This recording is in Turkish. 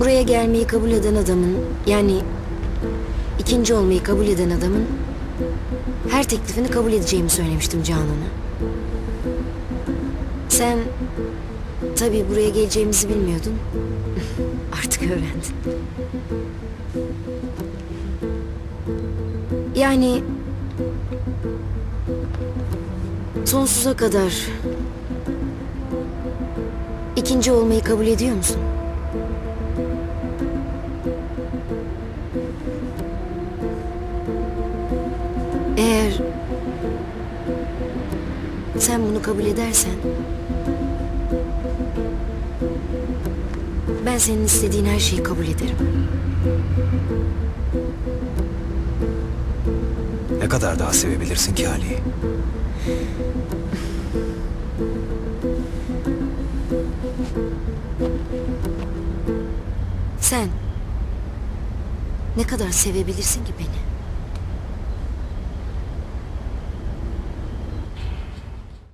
buraya gelmeyi kabul eden adamın yani ikinci olmayı kabul eden adamın her teklifini kabul edeceğimi söylemiştim Canan'a. Sen tabii buraya geleceğimizi bilmiyordun. Artık öğrendin. Yani sonsuza kadar ikinci olmayı kabul ediyor musun? Eğer sen bunu kabul edersen ben senin istediğin her şeyi kabul ederim. Ne kadar daha sevebilirsin ki Ali'yi? Sen ne kadar sevebilirsin ki beni?